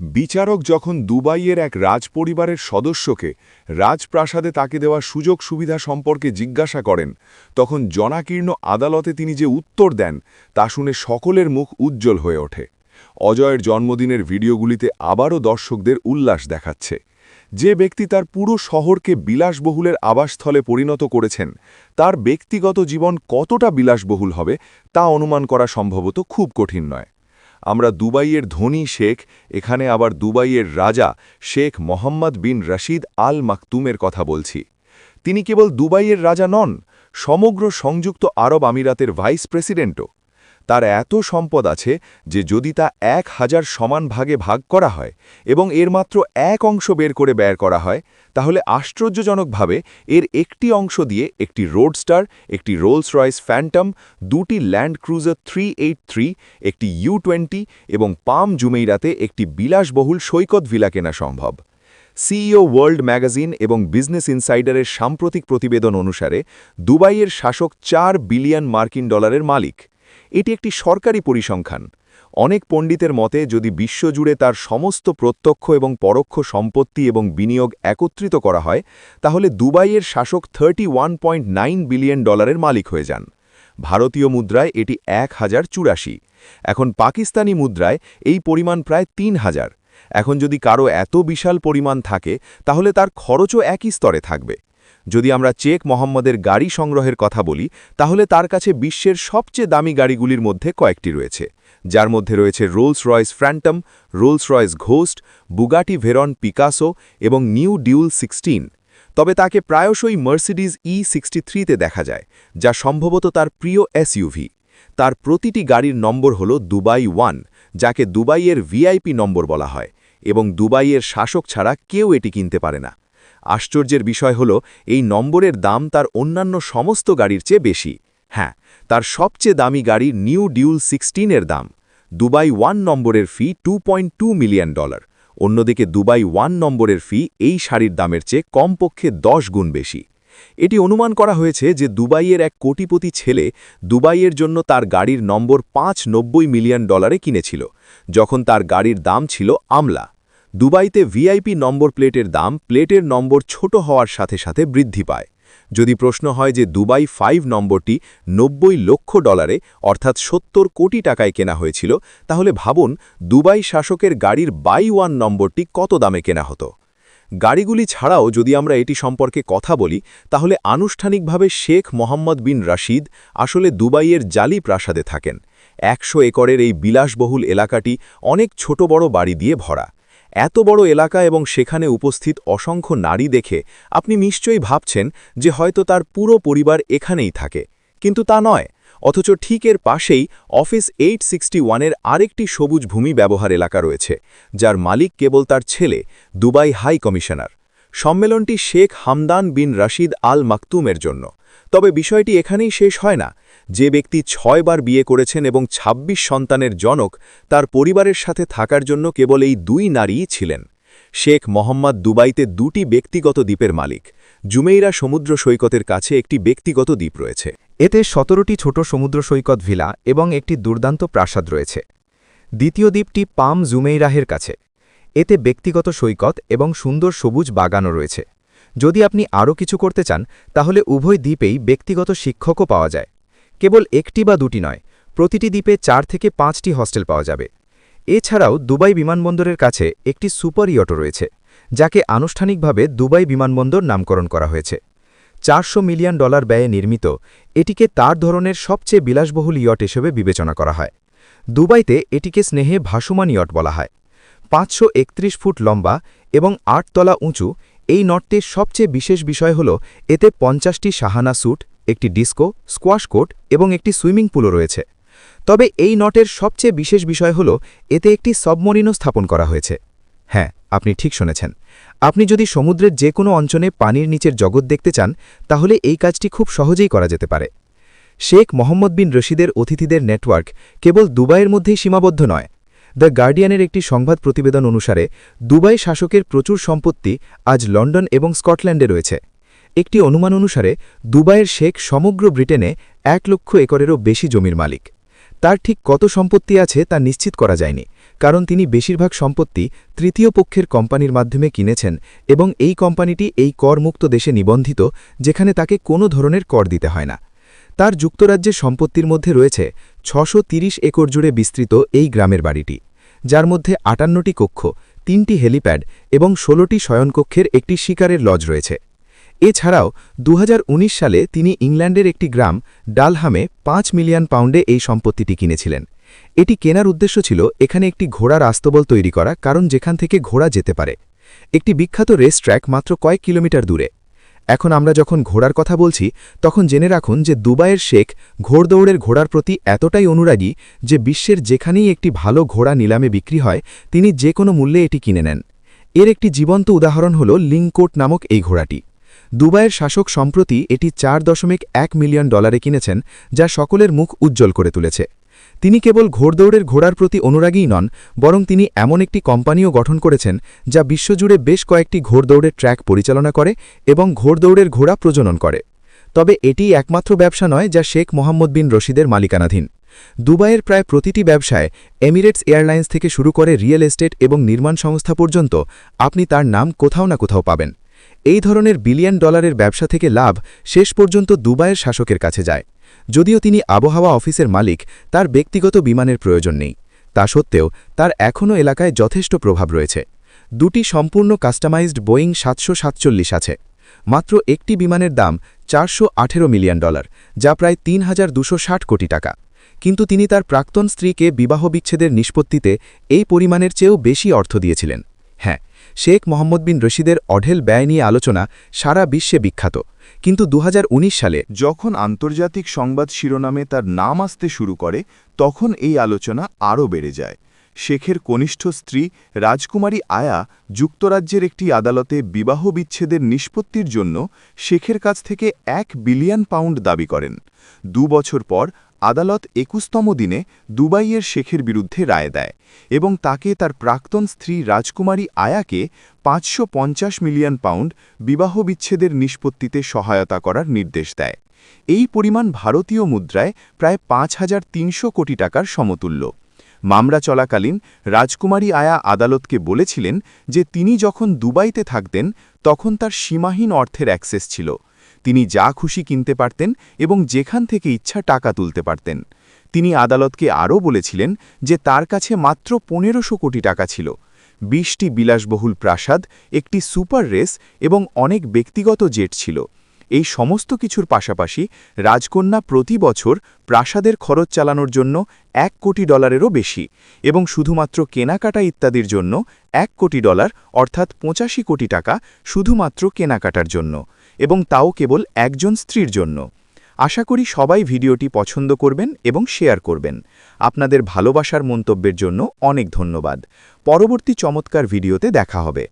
বিচারক যখন দুবাইয়ের এক রাজপরিবারের সদস্যকে রাজপ্রাসাদে তাকে দেওয়া সুযোগ সুবিধা সম্পর্কে জিজ্ঞাসা করেন, তখন জনাকীর্ণ আদালতে তিনি যে উত্তর দেন তা শুনে সকলের মুখ উজ্জ্বল হয়ে ওঠে। অজয়ের জন্মদিনের ভিডিওগুলিতে আবারও দর্শকদের উল্লাস দেখাচ্ছে। যে ব্যক্তি তার পুরো শহরকে বিলাসবহুলের আবাসস্থলে পরিণত করেছেন, তার ব্যক্তিগত জীবন কতটা বিলাসবহুল হবে তা অনুমান করা সম্ভবত খুব কঠিন নয়। আমরা দুবাইয়ের ধনী শেখ, এখানে আবার দুবাইয়ের রাজা শেখ মোহাম্মদ বিন রশিদ আল মাকতুমের কথা বলছি। তিনি কেবল দুবাইয়ের রাজা নন, সমগ্র সংযুক্ত আরব আমিরাতের ভাইস প্রেসিডেন্টও। তার এত সম্পদ আছে যে যদি তা এক হাজার সমান ভাগে ভাগ করা হয় এবং এর মাত্র এক অংশ বের করে ব্যয় করা হয়, তাহলে আশ্চর্যজনকভাবে এর একটি অংশ দিয়ে একটি রোডস্টার, একটি রোলস রয়েস ফ্যান্টম, দুটি ল্যান্ড ক্রুজার থ্রি একটি ইউ এবং পাম জুমেইরাতে একটি বিলাসবহুল সৈকত ভিলা কেনা সম্ভব। সিইও ওয়ার্ল্ড ম্যাগাজিন এবং বিজনেস ইনসাইডারের সাম্প্রতিক প্রতিবেদন অনুসারে দুবাইয়ের শাসক চার বিলিয়ন মার্কিন ডলারের মালিক। এটি একটি সরকারি পরিসংখ্যান। অনেক পণ্ডিতের মতে, যদি বিশ্বজুড়ে তার সমস্ত প্রত্যক্ষ এবং পরোক্ষ সম্পত্তি এবং বিনিয়োগ একত্রিত করা হয়, তাহলে দুবাইয়ের শাসক থার্টি বিলিয়ন ডলারের মালিক হয়ে যান। ভারতীয় মুদ্রায় এটি এক হাজার চুরাশি। এখন পাকিস্তানি মুদ্রায় এই পরিমাণ প্রায় তিন হাজার। এখন যদি কারও এত বিশাল পরিমাণ থাকে, তাহলে তার খরচও একই স্তরে থাকবে। যদি আমরা চেক মোহাম্মদের গাড়ি সংগ্রহের কথা বলি, তাহলে তার কাছে বিশ্বের সবচেয়ে দামি গাড়িগুলির মধ্যে কয়েকটি রয়েছে। যার মধ্যে রয়েছে Rolls Royce Phantom Rolls Royce Ghost Bugatti Veyron Picasso এবং নিউ ডিউল সিক্সটিন তবে তাকে প্রায়শই মার্সিডিজ ই সিক্সটি থ্রিতে দেখা যায়, যা সম্ভবত তার প্রিয় এসইউভি তার প্রতিটি গাড়ির নম্বর হল দুবাই ওয়ান, যাকে দুবাইয়ের ভিআইপি নম্বর বলা হয় এবং দুবাইয়ের শাসক ছাড়া কেউ এটি কিনতে পারে না। আশ্চর্যের বিষয় হল, এই নম্বরের দাম তার অন্যান্য সমস্ত গাড়ির চেয়ে বেশি। হ্যাঁ তার সবচেয়ে দামি গাড়ি নিউ ডিউল সিক্সটিনের দাম। দুবাই ওয়ান নম্বরের ফি টু মিলিয়ন ডলার। অন্যদিকে দুবাই ওয়ান নম্বরের ফি এই শাড়ির দামের চেয়ে কমপক্ষে দশ গুণ বেশি। এটি অনুমান করা হয়েছে যে দুবাইয়ের এক কোটিপতি ছেলে দুবাইয়ের জন্য তার গাড়ির নম্বর পাঁচ মিলিয়ন ডলারে কিনেছিল, যখন তার গাড়ির দাম ছিল আমলা। দুবাইতে ভিআইপি নম্বর প্লেটের দাম প্লেটের নম্বর ছোট হওয়ার সাথে সাথে বৃদ্ধি পায়। যদি প্রশ্ন হয় যে দুবাই ফাইভ নম্বরটি নব্বই লক্ষ ডলারে, অর্থাৎ সত্তর কোটি টাকায় কেনা হয়েছিল, তাহলে ভাবুন দুবাই শাসকের গাড়ির বাই ওয়ান নম্বরটি কত দামে কেনা হতো। গাড়িগুলি ছাড়াও যদি আমরা এটি সম্পর্কে কথা বলি, তাহলে আনুষ্ঠানিকভাবে শেখ মোহাম্মদ বিন রাশিদ আসলে দুবাইয়ের জালি প্রাসাদে থাকেন। একশো একরের এই বিলাসবহুল এলাকাটি অনেক ছোট বড় বাড়ি দিয়ে ভরা। এত বড় এলাকা এবং সেখানে উপস্থিত অসংখ্য নারী দেখে আপনি নিশ্চয়ই ভাবছেন যে হয়তো তার পুরো পরিবার এখানেই থাকে। কিন্তু তা নয়, অথচ ঠিক এর পাশেই অফিস এইট সিক্সটি ওয়ানের আরেকটি সবুজ ভূমি ব্যবহার এলাকা রয়েছে, যার মালিক কেবল তার ছেলে, Dubai high commissioner. সম্মেলনটি Sheikh Hamdan bin Rashid Al মাকতুমের জন্য। তবে বিষয়টি এখানেই শেষ হয় না। যে ব্যক্তি ছয়বার বিয়ে করেছেন এবং ২৬ সন্তানের জনক, তার পরিবারের সাথে থাকার জন্য কেবল এই দুই নারীই ছিলেন। শেখ মোহাম্মদ দুবাইতে দুটি ব্যক্তিগত দ্বীপের মালিক। জুমেইরা সমুদ্র সৈকতের কাছে একটি ব্যক্তিগত দ্বীপ রয়েছে। এতে সতেরোটি ছোট সমুদ্র সৈকত ভিলা এবং একটি দুর্দান্ত প্রাসাদ রয়েছে। দ্বিতীয় দ্বীপটি পাম জুমেইরাহের কাছে। এতে ব্যক্তিগত সৈকত এবং সুন্দর সবুজ বাগানও রয়েছে। যদি আপনি আরও কিছু করতে চান, তাহলে উভয় দ্বীপেই ব্যক্তিগত শিক্ষকও পাওয়া যায়। কেবল একটি বা দুটি নয়, প্রতিটি দ্বীপে চার থেকে পাঁচটি হস্টেল পাওয়া যাবে। এছাড়াও দুবাই বিমানবন্দরের কাছে একটি সুপার ইয়টো রয়েছে, যাকে আনুষ্ঠানিকভাবে দুবাই বিমানবন্দর নামকরণ করা হয়েছে। চারশো মিলিয়ন ডলার ব্যয়ে নির্মিত, এটিকে তার ধরনের সবচেয়ে বিলাসবহুল ইয়ট হিসেবে বিবেচনা করা হয়। দুবাইতে এটিকে স্নেহে ভাসুমান ইয়ট বলা হয়। পাঁচশো একত্রিশ ফুট লম্বা এবং আটতলা উঁচু এই নটটির সবচেয়ে বিশেষ বিষয় হল, এতে পঞ্চাশটি সাহানা স্যুট, একটি ডিস্কো, স্কোয়াশ কোর্ট এবং একটি সুইমিং পুলও রয়েছে। তবে এই নটের সবচেয়ে বিশেষ বিষয় হল, এতে একটি সবমরিনও স্থাপন করা হয়েছে। হ্যাঁ আপনি ঠিক শুনেছেন। আপনি যদি সমুদ্রের যে কোনো অঞ্চলে পানির নিচের জগৎ দেখতে চান, তাহলে এই কাজটি খুব সহজেই করা যেতে পারে। শেখ মোহাম্মদ বিন রশিদের অতিথিদের নেটওয়ার্ক কেবল দুবাইয়ের মধ্যেই সীমাবদ্ধ নয় দ্য গার্ডিয়ানের একটি সংবাদ প্রতিবেদন অনুসারে, দুবাই শাসকের প্রচুর সম্পত্তি আজ লন্ডন এবং স্কটল্যান্ডে রয়েছে। একটি অনুমান অনুসারে, দুবাইয়ের শেখ সমগ্র ব্রিটেনে এক লক্ষ একরেরও বেশি জমির মালিক। তার ঠিক কত সম্পত্তি আছে তা নিশ্চিত করা যায়নি, কারণ তিনি বেশিরভাগ সম্পত্তি তৃতীয় পক্ষের কোম্পানির মাধ্যমে কিনেছেন এবং এই কোম্পানিটি এই করমুক্ত দেশে নিবন্ধিত, যেখানে তাকে কোনো ধরনের কর দিতে হয় না। তার যুক্তরাজ্যের সম্পত্তির মধ্যে রয়েছে ছশো একর জুড়ে বিস্তৃত এই গ্রামের বাড়িটি, যার মধ্যে আটান্নটি কক্ষ, তিনটি হেলিপ্যাড এবং ষোলোটি শয়নকক্ষের একটি শিকারের লজ রয়েছে। এছাড়াও দু হাজার উনিশ সালে তিনি ইংল্যান্ডের একটি গ্রাম, ডালহামে পাঁচ মিলিয়ন পাউন্ডে এই সম্পত্তিটি কিনেছিলেন। এটি কেনার উদ্দেশ্য ছিল এখানে একটি ঘোড়ার আস্তবল তৈরি করা, কারণ যেখান থেকে ঘোড়া যেতে পারে। একটি বিখ্যাত রেস ট্র্যাক মাত্র কয়েক কিলোমিটার দূরে। এখন আমরা যখন ঘোড়ার কথা বলছি, তখন জেনে রাখুন যে দুবাইয়ের শেখ ঘোড়দৌড়ের ঘোড়ার প্রতি এতটাই অনুরাগী যে বিশ্বের যেখানেই একটি ভালো ঘোড়া নিলামে বিক্রি হয়, তিনি যে কোনো মূল্যে এটি কিনে নেন। এর একটি জীবন্ত উদাহরণ হল লিঙ্কোট নামক এই ঘোড়াটি। দুবাইয়ের শাসক সম্প্রতি এটি চার দশমিক এক মিলিয়ন ডলারে কিনেছেন, যা সকলের মুখ উজ্জ্বল করে তুলেছে। তিনি কেবল ঘোড়দৌড়ের ঘোড়ার প্রতি অনুরাগীই নন, বরং তিনি এমন একটি কোম্পানিও গঠন করেছেন যা বিশ্বজুড়ে বেশ কয়েকটি ঘোড়দৌড়ের ট্র্যাক পরিচালনা করে এবং ঘোড়দৌড়ের ঘোড়া প্রজনন করে। তবে এটি একমাত্র ব্যবসা নয় যা শেখ মোহাম্মদ বিন রশিদের মালিকানাধীন। দুবাইয়ের প্রায় প্রতিটি ব্যবসায় এমিরেটস এয়ারলাইন্স থেকে শুরু করে রিয়েল এস্টেট এবং নির্মাণ সংস্থা পর্যন্ত আপনি তার নাম কোথাও না কোথাও পাবেন। এই ধরনের বিলিয়ন ডলারের ব্যবসা থেকে লাভ শেষ পর্যন্ত দুবাইয়ের শাসকের কাছে যায়। যদিও তিনি আবহাওয়া অফিসের মালিক, তার ব্যক্তিগত বিমানের প্রয়োজন নেই। তা সত্ত্বেও, তার এখনও এলাকায় যথেষ্ট প্রভাব রয়েছে। দুটি সম্পূর্ণ কাস্টমাইজড বোয়িং সাতশো সাতচল্লিশ আছে। মাত্র একটি বিমানের দাম চারশো আঠেরো মিলিয়ন ডলার, যা প্রায় তিন কোটি টাকা। কিন্তু তিনি তার প্রাক্তন স্ত্রীকে বিবাহ বিচ্ছেদের নিষ্পত্তিতে এই পরিমাণের চেয়েও বেশি অর্থ দিয়েছিলেন। হ্যাঁ শেখ মোহাম্মদ বিন রশিদের অঢেল ব্যয় নিয়ে আলোচনা সারা বিশ্বে বিখ্যাত। কিন্তু দু হাজার উনিশ সালে যখন আন্তর্জাতিক সংবাদ শিরোনামে তার নাম আসতে শুরু করে, তখন এই আলোচনা আরও বেড়ে যায়। শেখের কনিষ্ঠ স্ত্রী রাজকুমারী আয়া যুক্তরাজ্যের একটি আদালতে বিবাহ বিচ্ছেদের নিষ্পত্তির জন্য শেখের কাছ থেকে এক বিলিয়ন পাউন্ড দাবি করেন। দু বছর পর আদালত একুশতম দিনে দুবাইয়ের শেখের বিরুদ্ধে রায় দেয় এবং তাকে তার প্রাক্তন স্ত্রী রাজকুমারী আয়াকে পাঁচশো পঞ্চাশ মিলিয়ন পাউন্ড বিবাহ বিচ্ছেদের নিষ্পত্তিতে সহায়তা করার নির্দেশ দেয়। এই পরিমাণ ভারতীয় মুদ্রায় প্রায় পাঁচ হাজার তিনশো কোটি টাকার সমতুল্য। মামলা চলাকালীন রাজকুমারী আয়া আদালতকে বলেছিলেন যে তিনি যখন দুবাইতে থাকতেন, তখন তার সীমাহীন অর্থের অ্যাক্সেস ছিল। তিনি যা খুশি কিনতে পারতেন এবং যেখান থেকে ইচ্ছা টাকা তুলতে পারতেন। তিনি আদালতকে আরও বলেছিলেন যে তার কাছে মাত্র পনেরোশো কোটি টাকা ছিল। বিশটি বিলাসবহুল প্রাসাদ, একটি সুপার রেস এবং অনেক ব্যক্তিগত জেট ছিল। এই সমস্ত কিছুর পাশাপাশি রাজকন্যা প্রতি বছর প্রাসাদের খরচ চালানোর জন্য এক কোটি ডলারেরও বেশি এবং শুধুমাত্র কেনাকাটা ইত্যাদির জন্য এক কোটি ডলার অর্থাৎ পঁচাশি কোটি টাকা শুধুমাত্র কেনাকাটার জন্য। এবং তাও কেবল একজন স্ত্রীর জন্য। আশা করি সবাই ভিডিওটি পছন্দ করবেন এবং শেয়ার করবেন। আপনাদের ভালোবাসার মন্তব্যের জন্য অনেক ধন্যবাদ। পরবর্তী চমৎকার ভিডিওতে দেখা হবে।